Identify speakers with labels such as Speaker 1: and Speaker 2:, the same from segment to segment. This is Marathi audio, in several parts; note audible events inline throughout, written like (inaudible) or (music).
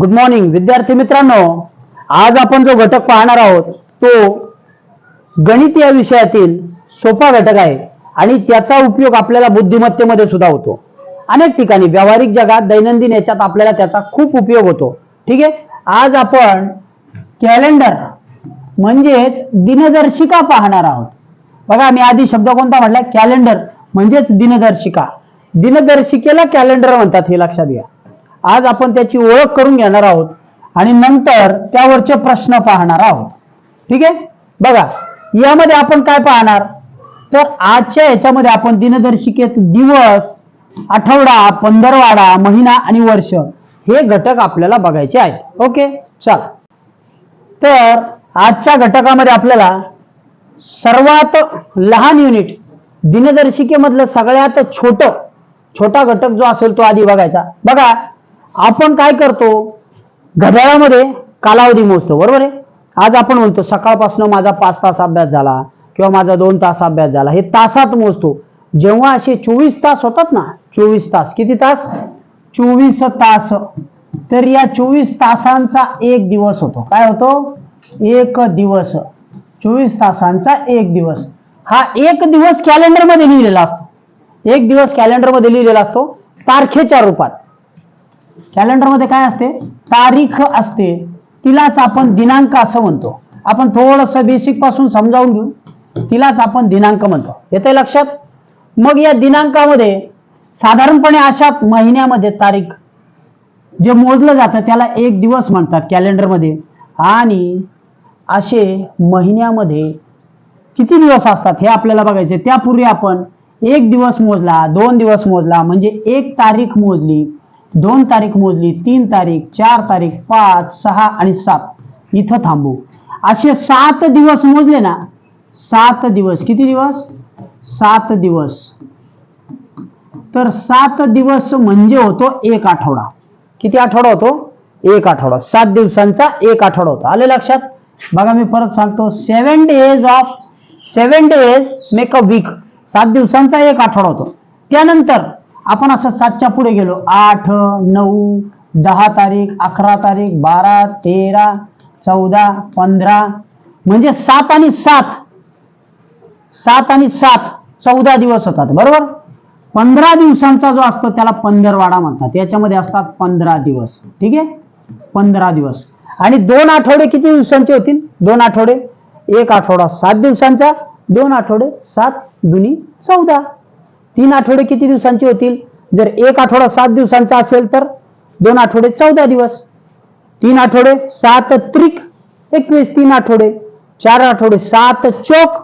Speaker 1: गुड मॉर्निंग विद्यार्थी मित्रांनो. आज आपण जो घटक पाहणार आहोत तो गणित या विषयातील सोपा घटक आहे आणि त्याचा उपयोग आपल्याला बुद्धिमत्तेमध्ये सुद्धा होतो. अनेक ठिकाणी व्यावहारिक जगात दैनंदिन याच्यात आपल्याला त्याचा खूप उपयोग होतो. ठीक आहे? आज आपण कॅलेंडर म्हणजेच दिनदर्शिका पाहणार आहोत. बघा मी आधी शब्द कोणता म्हटला कॅलेंडर म्हणजेच दिनदर्शिका. दिनदर्शिकेला कॅलेंडर म्हणतात हे लक्षात घ्या. आज आपण त्याची ओळख करून घेणार आहोत आणि नंतर त्यावरचे प्रश्न पाहणार आहोत. ठीक आहे? बघा यामध्ये आपण काय पाहणार? तर आजच्या याच्यामध्ये आपण दिनदर्शिकेत दिवस आठवडा पंधरवाडा महिना आणि वर्ष हे घटक आपल्याला बघायचे आहेत. ओके? चला. तर आजच्या घटकामध्ये आपल्याला सर्वात लहान युनिट दिनदर्शिकेमधलं सगळ्यात छोट छोटा घटक जो असेल तो आधी बघायचा. बघा आपण काय करतो? घड्याळामध्ये कालावधी मोजतो बरोबर आहे? आज आपण म्हणतो सकाळपासून माझा पाच तास अभ्यास झाला किंवा माझा दोन तास अभ्यास झाला हे तासात मोजतो. जेव्हा असे चोवीस तास होतात ना चोवीस तास किती तास? चोवीस तास. तर या चोवीस तासांचा एक दिवस होतो. काय होतो? एक दिवस. चोवीस तासांचा एक दिवस. हा एक दिवस कॅलेंडरमध्ये लिहिलेला असतो. एक दिवस कॅलेंडरमध्ये लिहिलेला असतो तारखेच्या रूपात. कॅलेंडरमध्ये काय असते? तारीख असते. तिलाच आपण दिनांक असं म्हणतो. आपण थोडंसं बेसिकपासून समजावून घेऊ. तिलाच आपण दिनांक म्हणतो. येते लक्षात? मग या दिनांकामध्ये साधारणपणे अशाच महिन्यामध्ये तारीख जे मोजलं जातं त्याला एक दिवस म्हणतात कॅलेंडरमध्ये. आणि असे महिन्यामध्ये किती दिवस असतात हे आपल्याला बघायचे. त्यापूर्वी आपण एक दिवस मोजला दोन दिवस मोजला म्हणजे एक तारीख मोजली. दोन तारीख मोजली तीन तारीख चार तारीख पाच सहा आणि सात. इथं थांबू. असे सात दिवस मोजले ना सात दिवस. किती दिवस? सात दिवस. तर सात दिवस म्हणजे होतो एक आठवडा. किती आठवडा होतो? एक आठवडा. सात दिवसांचा एक आठवडा होता. आले लक्षात? बघा मी परत सांगतो. Seven days of seven days make a week सात दिवसांचा एक आठवडा होतो. त्यानंतर आपण असं सातच्या पुढे गेलो. आठ नऊ दहा तारीख अकरा तारीख बारा तेरा चौदा पंधरा. म्हणजे सात आणि सात. सात आणि सात. चौदा दिवस होतात. बरोबर? पंधरा दिवसांचा जो असतो त्याला पंधरवाडा म्हणतात. याच्यामध्ये असतात पंधरा दिवस. ठीक आहे? पंधरा दिवस. आणि दोन आठवडे किती दिवसांचे होतील? दोन आठवडे. एक आठवडा सात दिवसांचा. दोन आठवडे सात दुनी चौदा. तीन आठवडे किती दिवसांचे होतील? जर एक आठवडा सात दिवसांचा असेल तर दोन आठवडे चौदा दिवस. तीन आठवडे सात त्रिक एकवीस तीन आठवडे चार आठवडे सात चोक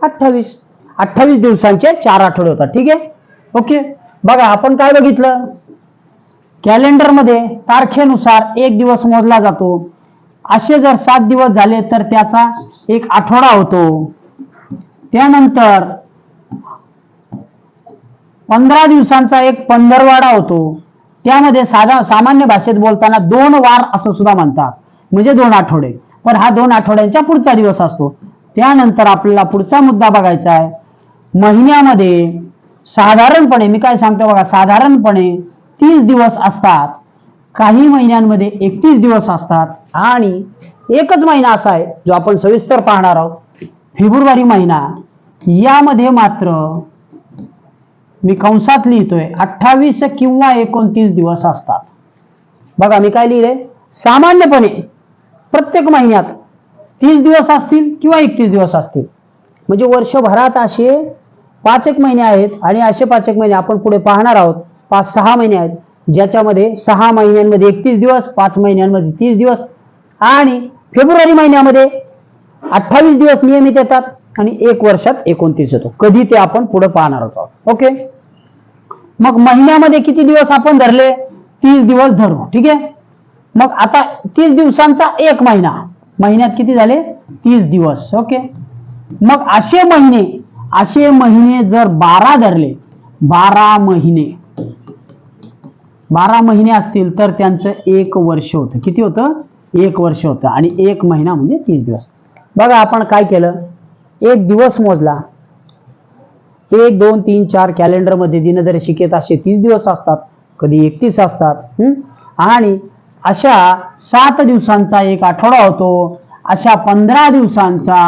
Speaker 1: अठ्ठावीस. अठ्ठावीस दिवसांचे चार आठवडे होतात. ठीक आहे? ओके? बघा आपण काय बघितलं? कॅलेंडरमध्ये तारखेनुसार एक दिवस मोजला जातो. असे जर सात दिवस झाले तर त्याचा एक आठवडा होतो. त्यानंतर पंधरा दिवसांचा एक पंधरवाडा होतो. त्यामध्ये साधा सामान्य भाषेत बोलताना दोन वार असं सुद्धा म्हणतात. म्हणजे दोन आठवडे. पण हा दोन आठवड्यांच्या पुढचा दिवस असतो. त्यानंतर आपल्याला पुढचा मुद्दा बघायचा आहे. महिन्यामध्ये साधारणपणे मी काय सांगतो बघा साधारणपणे तीस दिवस असतात. काही महिन्यांमध्ये एकतीस दिवस असतात. आणि एकच महिना असा आहे जो आपण सविस्तर पाहणार आहोत. फेब्रुवारी महिना. यामध्ये मात्र मी कंसात लिहितोय अठ्ठावीस किंवा एकोणतीस दिवस असतात. बघा मी काय लिहिले? सामान्यपणे प्रत्येक महिन्यात तीस दिवस असतील किंवा एकतीस दिवस असतील. म्हणजे वर्षभरात असे पाच एक महिने आहेत आणि असे पाच एक महिने आपण पुढे पाहणार आहोत. पाच सहा महिने आहेत ज्याच्यामध्ये सहा महिन्यांमध्ये एकतीस दिवस पाच महिन्यांमध्ये तीस दिवस आणि फेब्रुवारी महिन्यामध्ये अठ्ठावीस दिवस नियमित येतात. आणि एक वर्षात एकोणतीस येतो. कधी ते आपण पुढे पाहणार आहोत. ओके? मग महिन्यामध्ये किती दिवस आपण धरले? तीस दिवस धरू ठीक आहे? मग आता तीस दिवसांचा एक महिना. महिन्यात किती झाले? तीस दिवस. ओके? मग असे महिने असे महिने जर बारा धरले बारा महिने बारा महिने असतील तर त्यांचं एक वर्ष होतं. किती होतं? एक वर्ष होतं. आणि एक महिना म्हणजे तीस दिवस. बघा आपण काय केलं? एक दिवस मोजला. एक दोन तीन चार कॅलेंडरमध्ये दिनदर्शिकेत असे तीस दिवस असतात कधी एकतीस असतात आणि अशा सात दिवसांचा एक आठवडा होतो अशा पंधरा दिवसांचा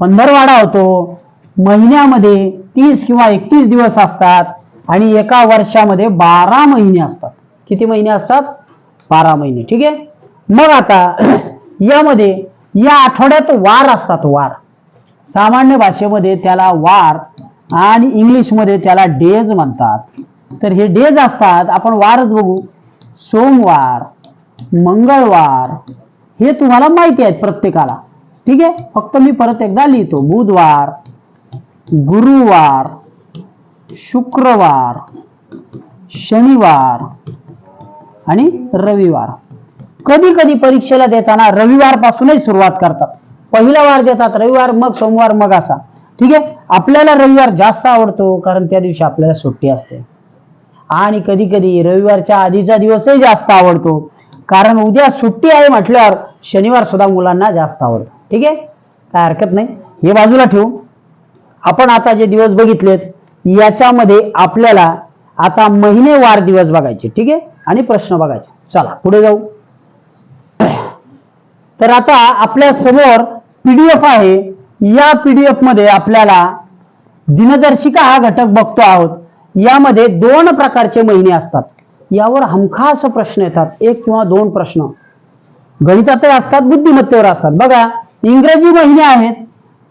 Speaker 1: पंधरवाडा होतो. महिन्यामध्ये तीस किंवा एकतीस दिवस असतात आणि एका वर्षामध्ये बारा महिने असतात. किती महिने असतात? बारा महिने. ठीक आहे? मग आता (clears throat) यामध्ये या आठवड्यात वार असतात वार. सामान्य भाषेमध्ये त्याला वार आणि इंग्लिशमध्ये त्याला डेज म्हणतात. तर हे डेज असतात आपण वारच बघू. सोमवार मंगळवार हे तुम्हाला माहिती आहेत प्रत्येकाला. ठीक आहे? फक्त मी परत एकदा लिहितो. बुधवार गुरुवार शुक्रवार शनिवार आणि रविवार. कधी कधी परीक्षेला देताना रविवारपासूनही सुरुवात करतात. पहिला वार देतात रविवार मग सोमवार मग असा. ठीक आहे? आपल्याला रविवार जास्त आवडतो कारण त्या दिवशी आपल्याला सुट्टी असते. आणि कधी कधी रविवारच्या आधीचा दिवसही जास्त आवडतो. कारण उद्या सुट्टी आहे म्हटल्यावर शनिवार सुद्धा मुलांना जास्त आवडतो. ठीक आहे? काय हरकत नाही. हे बाजूला ठेवू. आपण आता जे दिवस बघितलेत याच्यामध्ये आपल्याला आता महिने वार दिवस बघायचे. ठीक आहे? आणि प्रश्न बघायचे. चला पुढे जाऊ. तर आता आपल्यासमोर पीडीएफ आहे या पीडीएफमध्ये आपल्याला दिनदर्शिका हा घटक बघतो आहोत. यामध्ये दोन प्रकारचे महिने असतात. यावर हमखास प्रश्न येतात. एक किंवा दोन प्रश्न. गणितातही असतात बुद्धिमत्तेवर असतात. बघा इंग्रजी महिने आहेत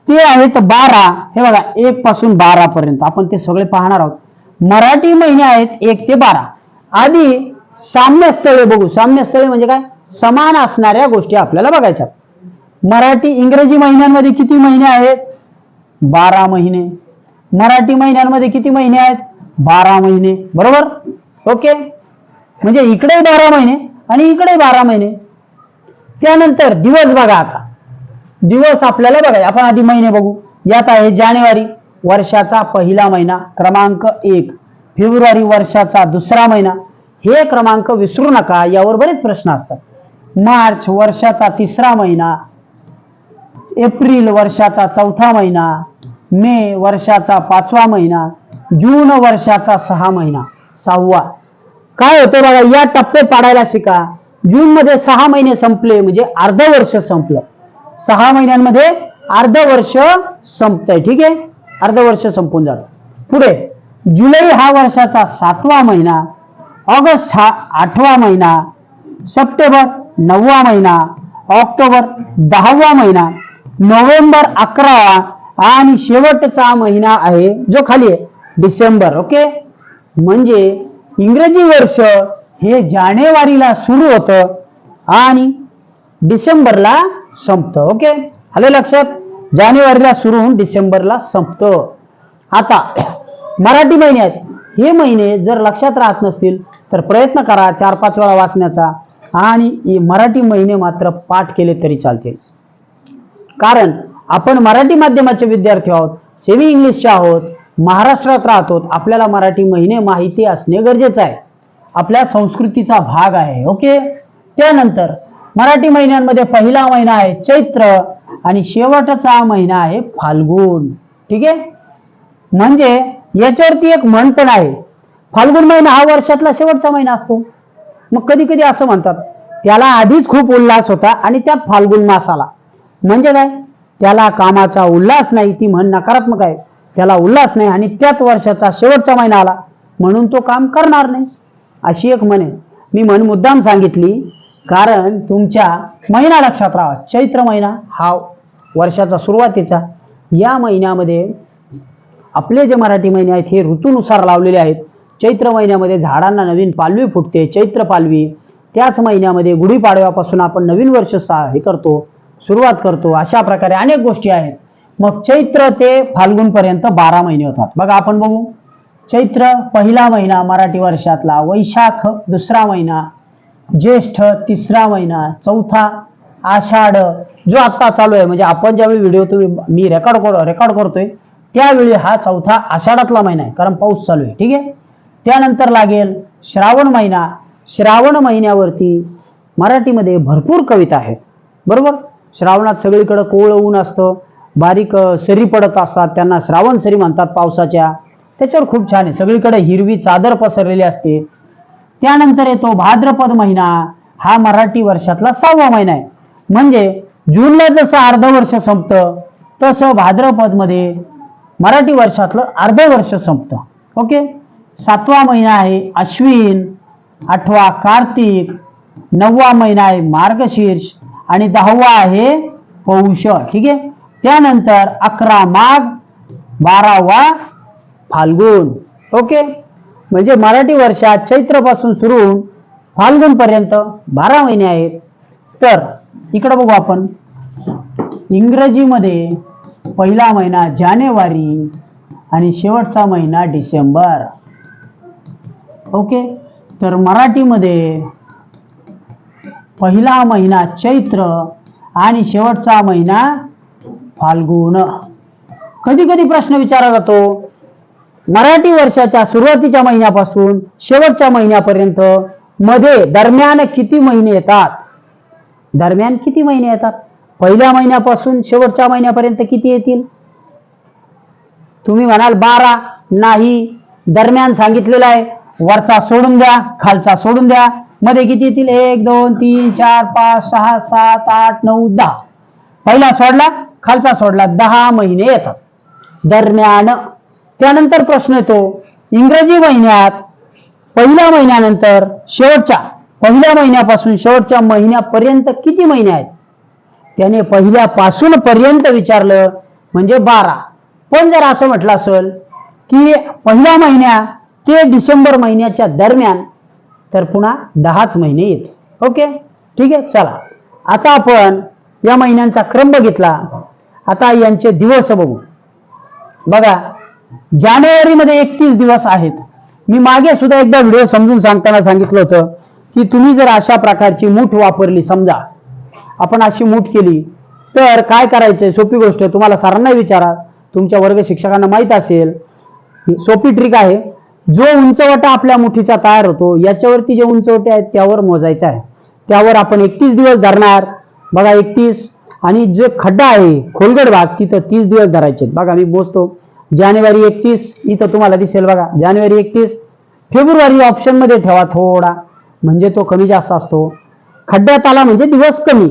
Speaker 1: ते आहेत बारा. हे बघा एक पासून बारा पर्यंत. आपण ते सगळे पाहणार आहोत. मराठी महिने आहेत एक ते बारा. आधी साम्यस्थळे बघू. साम्यस्थळे म्हणजे काय? समान असणाऱ्या गोष्टी आपल्याला बघायच्या मराठी इंग्रजी महिन्यांमध्ये किती महिने आहेत? बारा महिने. मराठी महिन्यांमध्ये किती महिने आहेत? बारा महिने. बरोबर? ओके? म्हणजे इकडे बारा महिने आणि इकडे बारा महिने. त्यानंतर दिवस बघा आता. दिवस आपल्याला बघा आपण आधी महिने बघू. यात आहे जानेवारी वर्षाचा पहिला महिना क्रमांक एक. फेब्रुवारी वर्षाचा दुसरा महिना. हे क्रमांक विसरू नका यावर बरेच प्रश्न असतात. मार्च वर्षाचा तिसरा महिना एप्रिल वर्षाचा चौथा महिना मे वर्षाचा पाचवा महिना जून वर्षाचा सहा महिना सहावा. काय होतं बघा या टप्पे पाडायला शिका. जून मध्ये सहा महिने संपले म्हणजे अर्ध वर्ष संपलं. सहा महिन्यांमध्ये अर्ध वर्ष संपतंय ठीक आहे? अर्ध वर्ष संपून जात. पुढे जुलै हा वर्षाचा सातवा महिना ऑगस्ट हा आठवा महिना सप्टेंबर नववा महिना ऑक्टोबर दहावा महिना नोव्हेंबर अकरा आणि शेवटचा महिना आहे जो खाली आहे. December okay? म्हणजे इंग्रजी वर्ष हे जानेवारीला सुरू होतं आणि डिसेंबरला संपतं ओके? आले लक्षात? जानेवारीला सुरू होऊन डिसेंबरला संपतं. आता (coughs) मराठी महिने आहेत. हे महिने जर लक्षात राहत नसतील तर प्रयत्न करा चार पाच वेळा वाचण्याचा. आणि मराठी महिने मात्र पाठ केले तरी चालतील. कारण आपण मराठी माध्यमाचे विद्यार्थी आहोत सेमी इंग्लिशचे आहोत महाराष्ट्रात राहतो आपल्याला मराठी महिने माहिती असणे गरजेचं आहे. आपल्या संस्कृतीचा भाग आहे ओके? त्यानंतर मराठी महिन्यांमध्ये पहिला महिना आहे चैत्र आणि शेवटचा महिना आहे फाल्गुन ठीक आहे? म्हणजे याच्यावरती एक म्हण पण आहे. फाल्गुन महिना हा वर्षातला शेवटचा महिना असतो. मग कधी कधी असं म्हणतात त्याला आधीच खूप उल्हास होता आणि त्यात फाल्गुन मास आला. म्हणजे काय? त्याला कामाचा उल्हास नाही ती म्हण नकारात्मक आहे. त्याला उल्हास नाही आणि त्याच वर्षाचा शेवटचा महिना आला. म्हणून तो काम करणार नाही. अशी एक म्हणे मी म्हण मुद्दाम सांगितली कारण तुमच्या महिना लक्षात राहा. चैत्र महिना हा वर्षाचा सुरुवातीचा. या महिन्यामध्ये आपले जे मराठी महिने आहेत हे ऋतूनुसार लावलेले आहेत. चैत्र महिन्यामध्ये झाडांना नवीन पालवी फुटते. चैत्र पालवी त्याच महिन्यामध्ये गुढीपाडव्यापासून आपण नवीन वर्ष सा हे करतो. सुरुवात करतो. अशा प्रकारे अनेक गोष्टी आहेत. मग चैत्र ते फाल्गुन पर्यंत बारा महिने होतात. बघा आपण बघू. चैत्र पहिला महिना मराठी वर्षातला. वैशाख दुसरा महिना. ज्येष्ठ तिसरा महिना. चौथा आषाढ. जो आता चालू आहे म्हणजे आपण ज्यावेळी व्हिडिओ तुम्ही मी रेकॉर्ड कर रेकॉर्ड करतोय त्यावेळी हा चौथा आषाढातला महिना आहे कारण पाऊस चालू आहे. ठीक आहे? त्यानंतर लागेल श्रावण महिना. श्रावण महिन्यावरती मराठीमध्ये भरपूर कविता आहेत. बरोबर? श्रावणात सगळीकडं कोवळं ऊन असतं बारीक सरी पडत असतात त्यांना श्रावण सरी म्हणतात पावसाच्या. त्याच्यावर खूप छान आहे. सगळीकडे हिरवी चादर पसरलेली असते. त्यानंतर येतो भाद्रपद महिना. हा मराठी वर्षातला सहावा महिना आहे. म्हणजे जूनला जसं अर्ध वर्ष संपतं तसं भाद्रपदमध्ये मराठी वर्षातलं अर्ध वर्ष संपतं. ओके? सातवा महिना आहे अश्विन आठवा कार्तिक नववा महिना आहे मार्गशीर्ष आणि दहावा आहे पौष ठीक आहे? त्यानंतर अकरा माघ बारावा फाल्गुन. ओके? म्हणजे मराठी वर्षात चैत्रपासून सुरू होऊन फाल्गुन पर्यंत बारा महिने आहेत. तर इकडे बघू आपण. इंग्रजीमध्ये पहिला महिना जानेवारी आणि शेवटचा महिना डिसेंबर. ओके? तर मराठीमध्ये पहिला महिना चैत्र आणि शेवटचा महिना फाल्गुन. कधी कधी प्रश्न विचारला जातो मराठी वर्षाच्या सुरुवातीच्या महिन्यापासून शेवटच्या महिन्यापर्यंत मध्ये दरम्यान किती महिने येतात? दरम्यान किती महिने येतात? पहिल्या महिन्यापासून शेवटच्या महिन्यापर्यंत किती येतील? तुम्ही म्हणाल बारा. नाही. दरम्यान सांगितलेलं आहे वरचा सोडून द्या खालचा सोडून द्या. मध्ये किती येतील? एक दोन तीन चार पाच सहा सात आठ नऊ दहा. पहिला सोडला खालचा सोडला. दहा महिने येतात. दरम्यान त्यानंतर प्रश्न येतो इंग्रजी महिन्यात पहिल्या महिन्यानंतर शेवटच्या पहिल्या महिन्यापासून शेवटच्या महिन्यापर्यंत किती महिने आहेत? त्याने पहिल्यापासून पर्यंत विचारलं म्हणजे बारा. पण जर असं म्हटलं असेल की पहिल्या महिन्या ते डिसेंबर महिन्याच्या दरम्यान तर पुन्हा दहाच महिने येते. ओके? ठीक आहे? चला. आता आपण या महिन्यांचा क्रम बघितला. आता यांचे दिवस बघू. बघा जानेवारीमध्ये एकतीस दिवस आहेत. मी मागे सुद्धा एकदा व्हिडिओ समजून सांगताना सांगितलं होतं की तुम्ही जर अशा प्रकारची मूठ वापरली समजा आपण अशी मूठ केली तर काय करायचं सोपी गोष्ट तुम्हाला सरांना विचारा. तुमच्या वर्ग शिक्षकांना माहीत असेल. सोपी ट्रिक आहे. जो उंचवटा आपल्या मुठीचा तयार होतो याच्यावरती जे उंचवटे आहेत त्यावर मोजायचा आहे. त्यावर आपण एकतीस दिवस धरणार. बघा एकतीस. आणि जो खड्डा आहे खोलगड भाग तिथं तीस दिवस धरायचे बघा मी बोलतो जानेवारी एकतीस इथं तुम्हाला दिसेल बघा. जानेवारी एकतीस. फेब्रुवारी ऑप्शनमध्ये ठेवा थोडा. म्हणजे तो कमी जास्त असतो. खड्ड्यात आला म्हणजे दिवस कमी.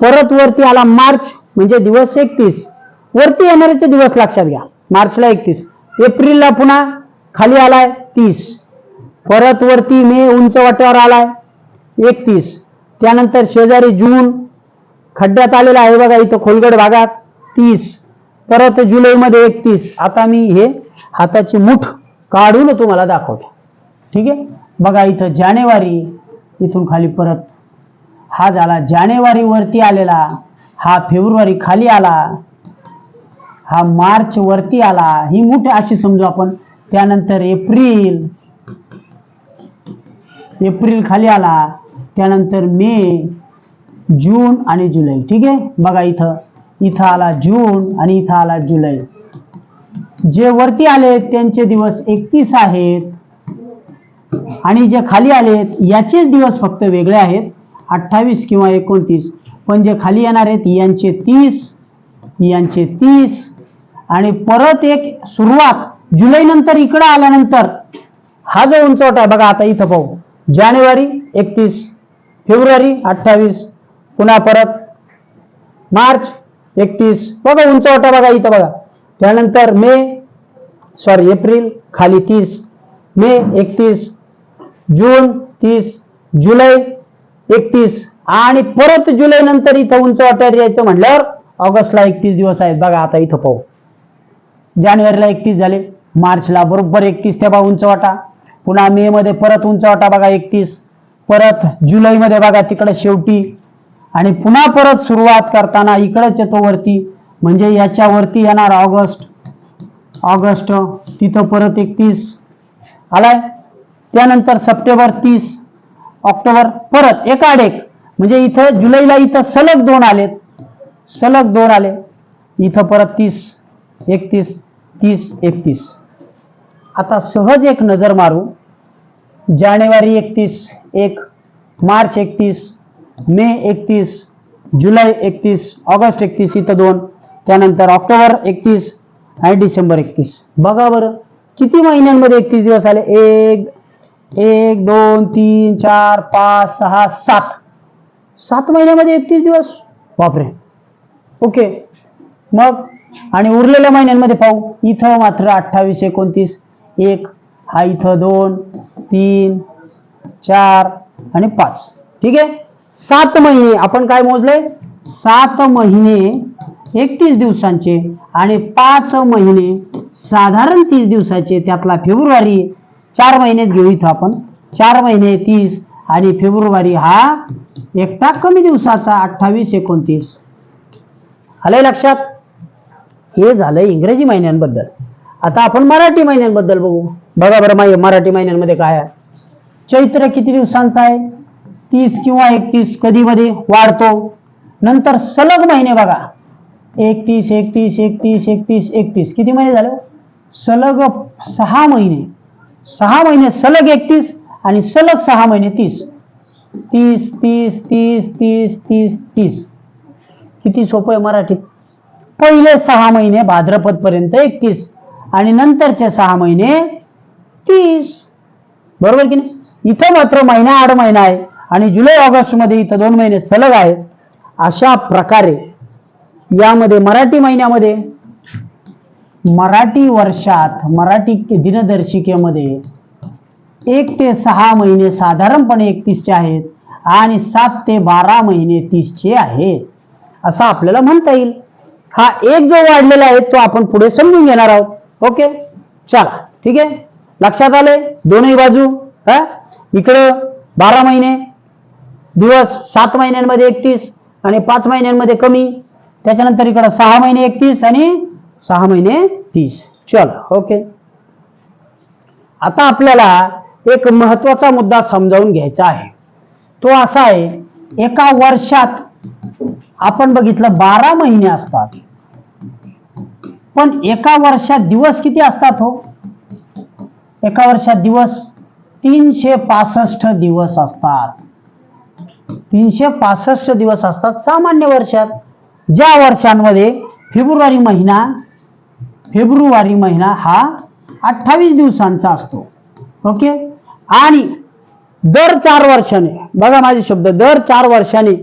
Speaker 1: परत वरती आला मार्च म्हणजे दिवस एकतीस. वरती येणाऱ्याचे दिवस लक्षात घ्या. मार्चला एकतीस. एप्रिलला पुन्हा खाली आलाय तीस. परत वरती मे उंच वाट्यावर आलाय एकतीस. त्यानंतर शेजारी जून. खड्ड्यात आलेला आहे बघा इथं खोलगड भागात तीस. परत जुलैमध्ये एकतीस. आता मी हे हाताची मुठ काढून तुम्हाला दाखवतो. ठीक आहे? बघा इथं जानेवारी इथून खाली परत. हा झाला जानेवारी वरती आलेला हा फेब्रुवारी खाली आला हा मार्च वरती आला. ही मुठ अशी समजू आपण. त्यानंतर एप्रिल. एप्रिल खाली आला. त्यानंतर मे जून आणि जुलै. ठीक आहे? बघा इथं. इथं आला जून आणि इथं आला जुलै. जे वरती आले त्यांचे दिवस एकतीस आहेत. आणि जे खाली आलेत याचेच दिवस फक्त वेगळे आहेत. अठ्ठावीस किंवा एकोणतीस. पण जे खाली येणार आहेत यांचे तीस यांचे तीस. आणि परत एक सुरुवात जुलै नंतर इकडं आल्यानंतर हा जो उंचवटा आहे बघा आता इथं पाहू. जानेवारी एकतीस फेब्रुवारी अठ्ठावीस पुन्हा परत मार्च एकतीस. बघा उंचवटा बघा इथं बघा. त्यानंतर मे सॉरी एप्रिल खाली तीस. मे एकतीस जून तीस जुलै एकतीस. आणि परत जुलै नंतर इथं उंच वाट्यावर यायचं म्हटल्यावर ऑगस्टला एकतीस दिवस आहेत. बघा आता इथं पाहू. जानेवारीला एकतीस झाले. मार्चला बरोबर एकतीस ते बघा उंच वाटा. पुन्हा मे मध्ये परत उंच वाटा बघा एकतीस. परत जुलैमध्ये बघा तिकडे शेवटी. आणि पुन्हा परत सुरुवात करताना इकडंच येतो वरती म्हणजे याच्यावरती येणार ऑगस्ट. ऑगस्ट तिथं परत एकतीस. आलाय? त्यानंतर सप्टेंबर तीस. ऑक्टोबर परत एकाड एक. म्हणजे इथं जुलैला इथं सलग दोन आलेत. सलग दोन आले. इथं परत तीस. एकतीस. तीस एकतीस. आता सहज एक नजर मारू. जानेवारी एकतीस एक मार्च एकतीस मे एकतीस जुलै एकतीस ऑगस्ट एकतीस इथं दोन त्यानंतर ऑक्टोबर एकतीस आणि डिसेंबर एकतीस. बघा बरं किती महिन्यांमध्ये एकतीस दिवस आले? एक एक दोन तीन चार पाच सहा सात. सात महिन्यामध्ये एकतीस दिवस? बापरे. ओके. मग आणि उरलेल्या महिन्यांमध्ये पाहू. इथं मात्र अठ्ठावीस एकोणतीस एक हा इथं दोन तीन चार आणि पाच. ठीक आहे? सात महिने आपण काय मोजले? सात महिने एकतीस दिवसांचे आणि पाच महिने साधारण तीस दिवसाचे त्यातला फेब्रुवारी चार महिनेच घेऊ इथं आपण. चार महिने तीस आणि फेब्रुवारी हा एकटा कमी दिवसाचा अठ्ठावीस एकोणतीस. आलंय लक्षात? हे झालं इंग्रजी महिन्यांबद्दल. आता आपण मराठी महिन्यांबद्दल बघू. बघा बरं माहिती मराठी महिन्यांमध्ये काय आहे. चैत्र किती दिवसांचा आहे? तीस किंवा एकतीस कधीमध्ये वाढतो. नंतर सलग महिने बघा. एकतीस एकतीस एकतीस एकतीस एकतीस. किती महिने झाले? सलग सहा महिने. सहा महिने सलग एकतीस आणि सलग सहा महिने तीस. तीस तीस तीस तीस तीस तीस. किती सोपं आहे मराठीत पहिले सहा महिने भाद्रपद पर्यंत एकतीस. आणि नंतरचे सहा महिने तीस. बरोबर की नाही? इथं मात्र महिना आठ महिना आहे. आणि जुलै ऑगस्टमध्ये इथं दोन महिने सलग आहेत. अशा प्रकारे यामध्ये मराठी महिन्यामध्ये मराठी वर्षात मराठी दिनदर्शिकेमध्ये एक ते सहा महिने साधारणपणे एकतीसचे आहेत आणि सात ते बारा महिने तीसचे आहेत. असं आपल्याला म्हणता येईल. हा एक जो वाढलेला आहे तो आपण पुढे समजून घेणार आहोत. ओके? चला ठीक आहे? लक्षात आले? दोनही बाजू हा? इकडं बारा महिने दिवस सात महिन्यांमध्ये एकतीस आणि पाच महिन्यांमध्ये कमी. त्याच्यानंतर इकडं सहा महिने एकतीस आणि सहा महिने तीस. चला ओके? आता आपल्याला एक महत्त्वाचा मुद्दा समजावून घ्यायचा आहे. तो असा आहे एका वर्षात आपण बघितलं बारा महिने असतात. पण एका वर्षात दिवस किती असतात हो? एका वर्षात दिवस तीनशे पासष्ट दिवस असतात. तीनशे पासष्ट दिवस असतात सामान्य वर्षात. ज्या वर्षांमध्ये फेब्रुवारी महिना फेब्रुवारी महिना हा अठ्ठावीस दिवसांचा असतो. ओके? आणि दर चार वर्षाने बघा माझे शब्द दर चार वर्षाने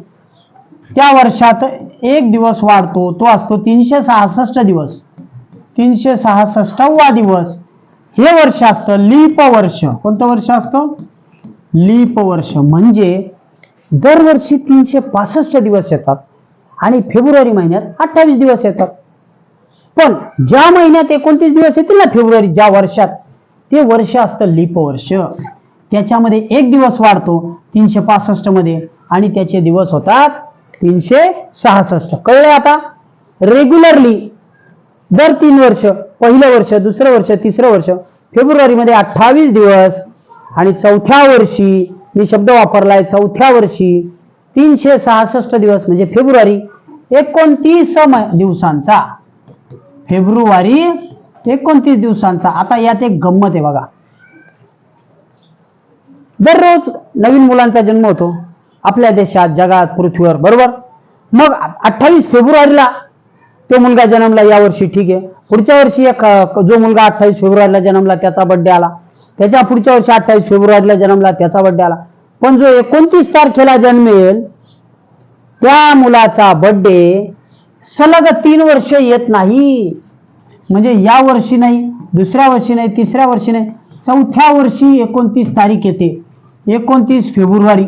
Speaker 1: त्या वर्षात एक दिवस वाढतो तो असतो तीनशे सहासष्ट दिवस. तीनशे सहासष्टावा दिवस. हे वर्ष असतं लीप वर्ष कोणतं वर्ष असतं? लीप वर्ष म्हणजे दरवर्षी तीनशे पासष्ट दिवस येतात आणि फेब्रुवारी महिन्यात अठ्ठावीस दिवस येतात. पण ज्या महिन्यात एकोणतीस दिवस येतील ना फेब्रुवारी ज्या वर्षात ते वर्ष असतं लीप वर्ष त्याच्यामध्ये एक दिवस वाढतो तीनशे पासष्टमध्ये आणि त्याचे दिवस होतात तीनशे सहासष्ट. कळले आता? रेग्युलरली दर तीन वर्ष पहिलं वर्ष दुसरं वर्ष तिसरं वर्ष फेब्रुवारीमध्ये अठ्ठावीस दिवस आणि चौथ्या वर्षी मी शब्द वापरलाय चौथ्या वर्षी तीनशे सहासष्ट दिवस म्हणजे फेब्रुवारी एकोणतीस दिवसांचा. फेब्रुवारी एकोणतीस दिवसांचा. आता यात एक गंमत आहे बघा. दररोज नवीन मुलांचा जन्म होतो. आपल्या देशात जगात पृथ्वीवर बरोबर? मग अठ्ठावीस फेब्रुवारीला तो मुलगा जन्मला या वर्षी ठीक आहे. पुढच्या वर्षी एक जो मुलगा अठ्ठावीस फेब्रुवारीला जन्मला त्याचा बर्थडे आला. त्याच्या पुढच्या वर्षी अठ्ठावीस फेब्रुवारीला जन्मला त्याचा बड्डे आला. पण जो एकोणतीस तारखेला जन्मेल त्या मुलाचा बर्थडे सलग तीन वर्ष येत नाही. म्हणजे या वर्षी नाही दुसऱ्या वर्षी नाही तिसऱ्या वर्षी नाही चौथ्या वर्षी एकोणतीस तारीख येते. एकोणतीस फेब्रुवारी.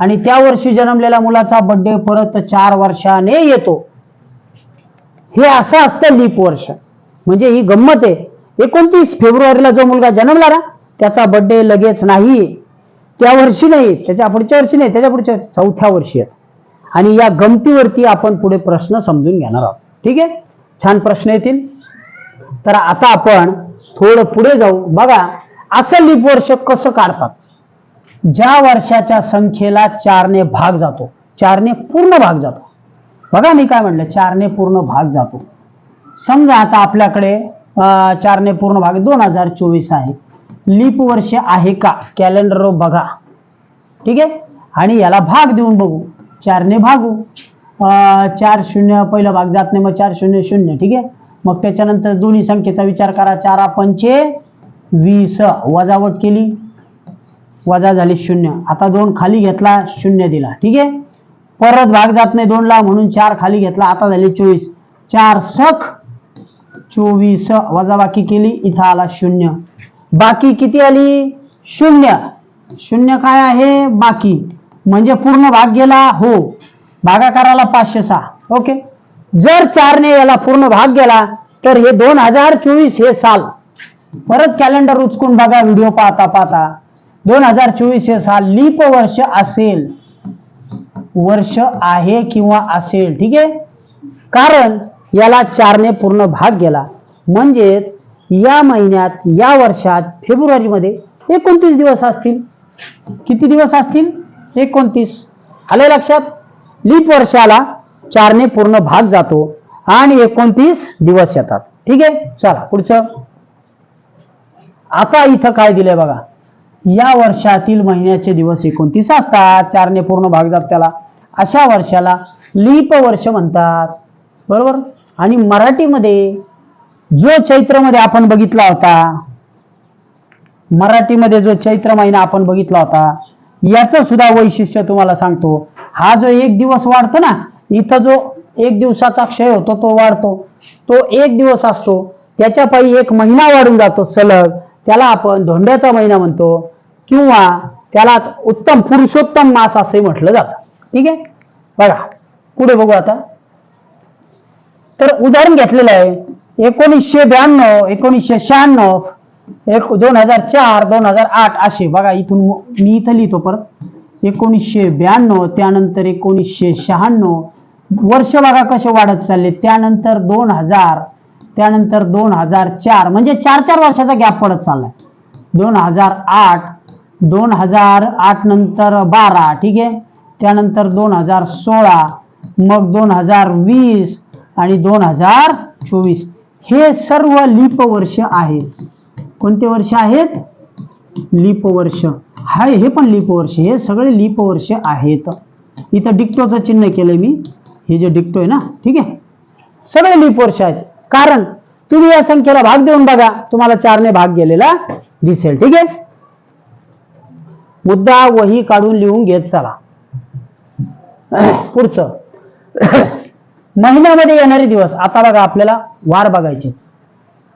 Speaker 1: आणि त्या वर्षी जन्मलेल्या मुलाचा बर्थडे परत चार वर्षाने येतो. हे असं असतं लीप वर्ष. म्हणजे ही गंमत आहे. एकोणतीस फेब्रुवारीला जो मुलगा जन्मला ना त्याचा बर्थडे लगेच नाही. त्या वर्षी नाही त्याच्या पुढच्या वर्षी नाही त्याच्या पुढच्या चौथ्या वर्षी आहेत आणि या गमतीवरती आपण पुढे प्रश्न समजून घेणार आहोत. ठीक आहे? छान प्रश्न येतील. तर आता आपण थोडं पुढे जाऊ. बघा असं लीप वर्ष कसं काढतात? ज्या वर्षाच्या संख्येला चारने भाग जातो. चारने पूर्ण भाग जातो. बघा मी काय म्हणलं चारने पूर्ण भाग जातो. समजा आता आपल्याकडे चारने पूर्ण भाग दोन हजार चोवीस आहे. लीप वर्ष आहे का? कॅलेंडर बघा. ठीक आहे? आणि याला भाग देऊन बघू. चारने भागू. चार शून्य पहिला भाग जात नाही मग चार शून्य शून्य. ठीक आहे? मग त्याच्यानंतर दोन्ही संख्येचा विचार करा. चारा पंचे वीस. वजावट केली. वजा झाली शून्य. आता दोन खाली घेतला शून्य दिला. ठीक आहे? परत भाग जात नाही दोनला म्हणून चार खाली घेतला आता झाले चोवीस. चार सख चोवीस वजा बाकी केली इथं आला शून्य. बाकी किती आली? शून्य. शून्य काय आहे? बाकी. म्हणजे पूर्ण भाग गेला हो. भागाकाराला पाचशे सहा. ओके. जर चारने याला पूर्ण भाग गेला तर हे दोन हजार चोवीस हे साल. परत कॅलेंडर उचकून बघा व्हिडिओ पाहता पाहता. दोन हजार चोवीस हे साल. लीप वर्ष असेल. वर्ष आहे किंवा असेल ठीक आहे? कारण याला चारने पूर्ण भाग गेला. म्हणजेच या महिन्यात या वर्षात फेब्रुवारीमध्ये एकोणतीस दिवस असतील. किती दिवस असतील? एकोणतीस. आले लक्षात? लीप वर्षाला चारने पूर्ण भाग जातो आणि एकोणतीस दिवस येतात. ठीक आहे? चला पुढचं. आता इथं काय दिलंय बघा. या वर्षातील महिन्याचे दिवस एकोणतीस असतात. चारने पूर्ण भाग जात त्याला. अशा वर्षाला लीप वर्ष म्हणतात. बरोबर? आणि मराठीमध्ये जो चैत्रमध्ये आपण बघितला होता मराठीमध्ये जो चैत्र महिना आपण बघितला होता याचं सुद्धा वैशिष्ट्य तुम्हाला सांगतो. हा जो एक दिवस वाढतो ना इथं जो एक दिवसाचा क्षय होतो तो वाढतो. तो एक दिवस असतो त्याच्या पायी एक महिना वाढून जातो सलग. त्याला आपण धोंड्याचा महिना म्हणतो किंवा त्यालाच उत्तम पुरुषोत्तम मास असंही म्हटलं जातं. ठीक आहे? बघा पुढे बघू आता. तर उदाहरण घेतलेलं आहे. एकोणीसशे ब्याण्णव एकोणीसशे शहाण्णव एक दोन हजार चार दोन हजार आठ असे. बघा इथून मी इथं लिहितो परत. एकोणीसशे ब्याण्णव त्यानंतर एकोणीसशे शहाण्णव. वर्ष बघा कसे वाढत चालले. त्यानंतर दोन हजार त्यानंतर दोन हजार चार. म्हणजे चार चार वर्षाचा गॅप पडत चाललाय. दोन हजार आठ दोन हजार आठ नंतर बारा. ठीक आहे? त्यानंतर दोन हजार सोळा मग दोन हजार वीस आणि दोन हजार चोवीस. हे सर्व लीप वर्ष आहेत. कोणते वर्ष आहेत? लीप वर्ष हाय हे पण लीप वर्ष हे सगळे लीप वर्ष आहेत. इथं डिक्टोचं चिन्ह केलंय मी. हे जे डिक्टो आहे ना ठीक आहे? सगळे लीप वर्ष आहेत. कारण तुम्ही या संख्येला भाग देऊन बघा. तुम्हाला चारने भाग गेलेला दिसेल ठीक आहे? मुद्दा वही काढून लिहून घेत चला. पुढचं. महिन्यामध्ये येणारे दिवस. आता बघा आपल्याला वार बघायचे.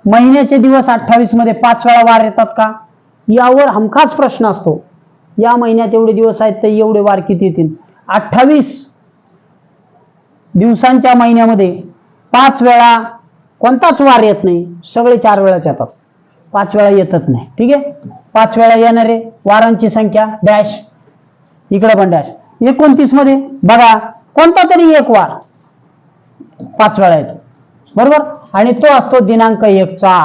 Speaker 1: महिन्याचे दिवस अठ्ठावीसमध्ये पाच वेळा वार येतात का? यावर हमखास प्रश्न असतो. या महिन्यात एवढे दिवस आहेत तर एवढे वार किती येतील? अठ्ठावीस दिवसांच्या महिन्यामध्ये पाच वेळा कोणताच वार येत नाही. सगळे चार वेळाच येतात. पाच वेळा येतच नाही. ठीक आहे? पाच वेळा येणारे वारांची संख्या डॅश. इकडं पण डॅश. एकोणतीसमध्ये. बघा कोणता तरी एक वार. पाच वेळा येतो. बरोबर? आणि तो असतो दिनांक एकचा.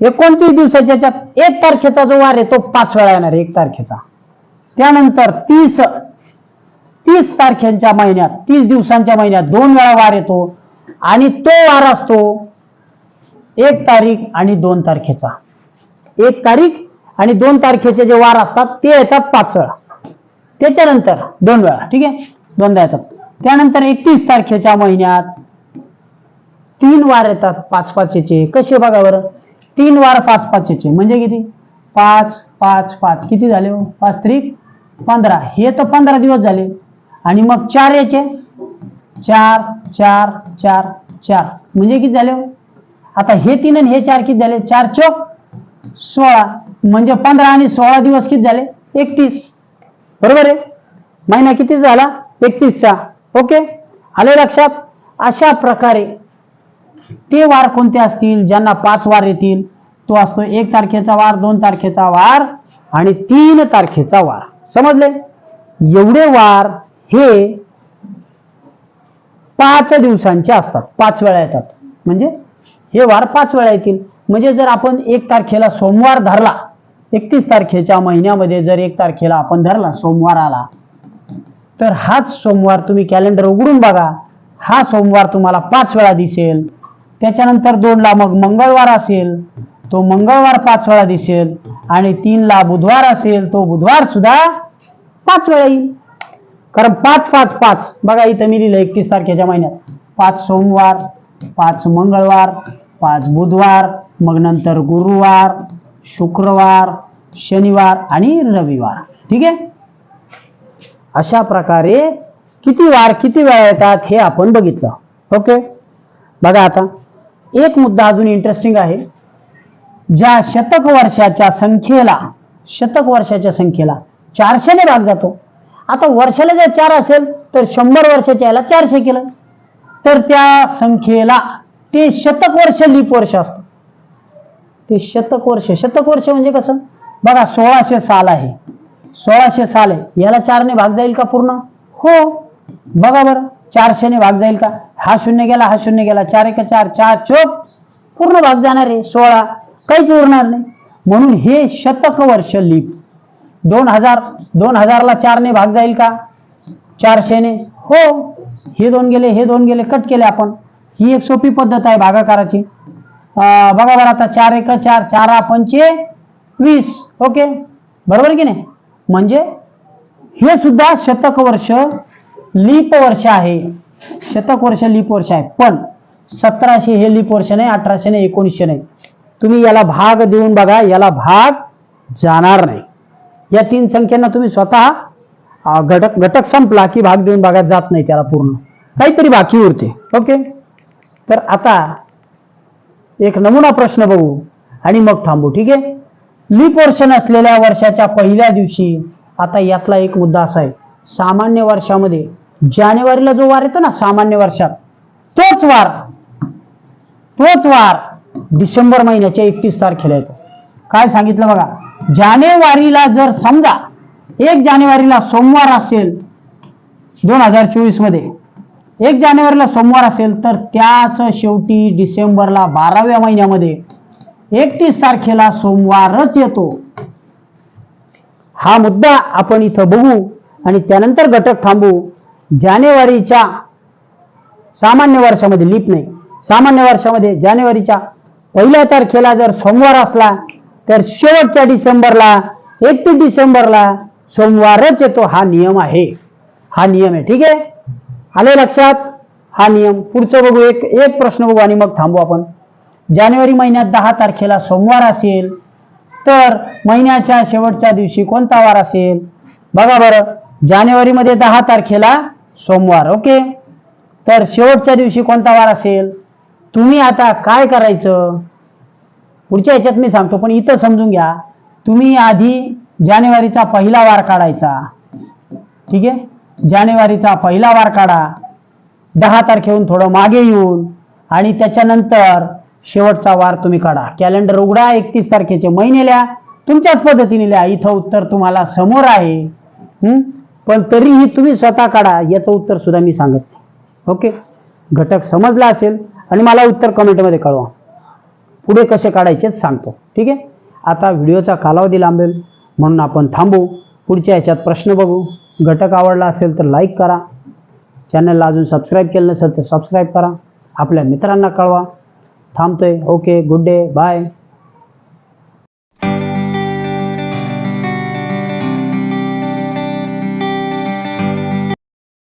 Speaker 1: एकोणतीस दिवसाच्या याच्यात एक तारखेचा जो वार आहे तो पाच वेळा येणार एक तारखेचा. त्यानंतर तीस तीस तारखेच्या महिन्यात तीस दिवसांच्या महिन्यात दोन वेळा वार येतो. आणि तो वार असतो एक तारीख आणि दोन तारखेचा. एक तारीख आणि दोन तारखेचे जे वार असतात ते येतात पाच वेळा. त्याच्यानंतर दोन वेळा ठीक आहे? दोनदा येतात. त्यानंतर एकतीस तारखेच्या महिन्यात तीन वार येतात पाच पाचचे कसे बघा बरं? तीन वार पाच पाचचे म्हणजे किती? पाच पाच पाच. किती झाले हो? पाच त्रिक पंधरा. हे तर पंधरा दिवस झाले. आणि मग चार याचे चार चार चार चार. म्हणजे किती झाले हो? आता हे तीन आणि हे चार किती झाले? चार चौक सोळा. म्हणजे पंधरा आणि सोळा दिवस किती झाले? एकतीस. बरोबर आहे? महिना किती झाला? एकतीसचा. ओके? आले लक्षात? अशा प्रकारे ते वार कोणते असतील? ज्यांना पाच वार येतील तो असतो एक तारखेचा वार दोन तारखेचा वार आणि तीन तारखेचा वार. समजले? एवढे वार हे पाच दिवसांचे असतात. पाच वेळा येतात. म्हणजे हे वार पाच वेळा येतील. म्हणजे जर आपण एक तारखेला सोमवार धरला एकतीस तारखेच्या महिन्यामध्ये जर एक तारखेला आपण धरला सोमवार आला तर हाच सोमवार तुम्ही कॅलेंडर उघडून बघा. हा सोमवार तुम्हाला पाच वेळा दिसेल. त्याच्यानंतर दोनला मग मंगळवार असेल तो मंगळवार पाच वेळा दिसेल आणि तीनला बुधवार असेल तो बुधवार सुद्धा पाच वेळा येईल. कारण पाच पाच पाच बघा इथं मी लिहिलं एकतीस तारखेच्या महिन्यात. पाच सोमवार पाच मंगळवार पाच बुधवार मग नंतर गुरुवार शुक्रवार शनिवार आणि रविवार. ठीक आहे? अशा प्रकारे किती वार किती वेळा येतात हे आपण बघितलं. ओके? बघा आता. एक मुद्दा अजून इंटरेस्टिंग आहे. ज्या शतक वर्षाच्या संख्येला शतक वर्षाच्या संख्येला चारशेने भाग जातो. आता वर्षाला जर चार असेल तर शंभर वर्षाच्या याला चारशे केलं. तर त्या संख्येला ते शतक वर्ष लीप वर्ष असतं. ते शतक वर्ष शतक वर्ष म्हणजे कसं? बघा सोळाशे साल आहे. सोळाशे साल आहे. याला चारने भाग जाईल का पूर्ण? हो. बघा बरं चारशेने भाग जाईल का? हा शून्य गेला हा शून्य गेला. चार एक चार चार चोप. पूर्ण भाग जाणार आहे सोळा. काहीच उरणार नाही. म्हणून हे शतक वर्ष लीप. दोन हजार दोन हजारला चारने भाग जाईल का? चारशेने. हो. हे दोन गेले हे दोन गेले कट केले आपण. ही एक सोपी पद्धत आहे भागाकाराची. बघा बरं आता चार एक चार चारा पंचे वीस ओके? बरोबर की नाही? म्हणजे हे सुद्धा शतक वर्ष लीप वर्ष आहे. शतक वर्ष लीप वर्ष आहे. पण सतराशे हे लीप वर्ष नाही अठराशे नाही एकोणीसशे नाही. तुम्ही याला भाग देऊन बघा याला भाग जाणार नाही. या तीन संख्यांना तुम्ही स्वतः घटक घटक संपला की भाग देऊन बघा जात नाही त्याला पूर्ण. काहीतरी बाकी उरते. ओके? तर आता एक नमुना प्रश्न बघू. आणि मग थांबू ठीक आहे? लीप वर्ष नसलेल्या वर्षाच्या पहिल्या दिवशी आता यातला एक मुद्दा असा आहे. सामान्य वर्षामध्ये जानेवारीला जो वार येतो ना सामान्य वर्षात तोच वार तोच वार डिसेंबर महिन्याच्या एकतीस तारखेला येतो. काय सांगितलं बघा? जानेवारीला जर समजा एक जानेवारीला सोमवार असेल दोन हजार चोवीसमध्ये एक जानेवारीला सोमवार असेल तर त्याच शेवटी डिसेंबरला बाराव्या महिन्यामध्ये एकतीस तारखेला सोमवारच येतो. हा मुद्दा आपण इथं बघू आणि त्यानंतर घटक थांबू. जानेवारीच्या सामान्य वर्षामध्ये लिप नाही. सामान्य वर्षामध्ये जानेवारीच्या पहिल्या तारखेला जर सोमवार असला तर शेवटच्या डिसेंबरला एकतीस डिसेंबरला सोमवारच येतो. हा नियम आहे. हा नियम आहे. ठीक आहे? आले लक्षात? हा नियम पुढचं बघू. एक एक प्रश्न बघू आणि मग थांबू आपण. जानेवारी महिन्यात दहा तारखेला सोमवार असेल तर महिन्याच्या शेवटच्या दिवशी कोणता वार असेल? बघा बरं. जानेवारीमध्ये दहा तारखेला सोमवार ओके? तर शेवटच्या दिवशी कोणता वार असेल? तुम्ही आता काय करायचं? पुढच्या ह्याच्यात मी सांगतो पण इथं समजून घ्या. तुम्ही आधी जानेवारीचा पहिला वार काढायचा. ठीक आहे? जानेवारीचा पहिला वार काढा दहा तारखेहून थोडं मागे येऊन आणि त्याच्यानंतर शेवटचा वार तुम्ही काढा. कॅलेंडर उघडा एकतीस तारखेचे महिने लिहा. तुमच्याच पद्धतीने लिहा. इथं उत्तर तुम्हाला समोर आहे. पण तरीही तुम्ही स्वतः काढा. याचं उत्तर सुद्धा मी सांगत नाही. ओके? घटक समजला असेल आणि मला उत्तर कमेंटमध्ये कळवा. पुढे कसे काढायचेच सांगतो. ठीक आहे? आता व्हिडिओचा कालावधी लांबेल. म्हणून आपण थांबू. पुढच्या ह्याच्यात प्रश्न बघू. घटक आवडला असेल तर लाईक करा. चॅनलला अजून सबस्क्राईब केलं नसेल तर सबस्क्राईब करा. आपल्या मित्रांना कळवा. थांबतोय. Okay good day bye